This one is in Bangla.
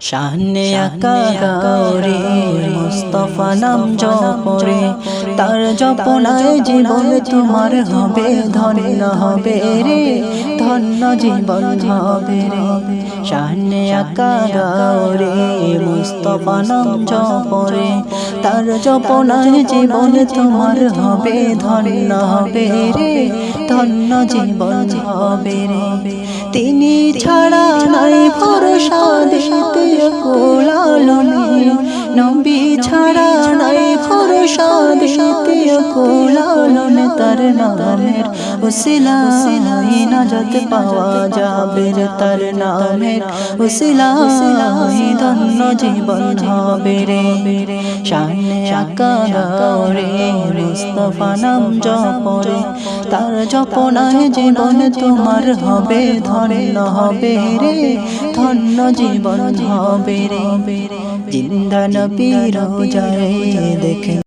শাহনে আকা গাওরে মুস্তফা নাম জপরে তার জপনায় জীবন তোমার হবে ধন্য হবে রে ধন্য জীবন হবে রে। শাহনে আকা গাওরে মুস্তফা নাম জপরে তার জপনায় জীবন তোমার হবে ধন্য হবে রে। ধন্য জীবন হবে রে। তিনি ছাড়া নাই নবী নাই ভরসা দিতে কোলালন তার নামের। উসিলাই নাজত পাওয়া যাবে তার নামের। উসিলাই ধন্য জীবন হবে রে। সামনে আকা রে মুস্তফা জপরে। তার জপনায় জীবন তোমার হবে, ধন্য হবে রে, ধন্য জীবন হবে রে। জিন্দা নবীর যায় দেখে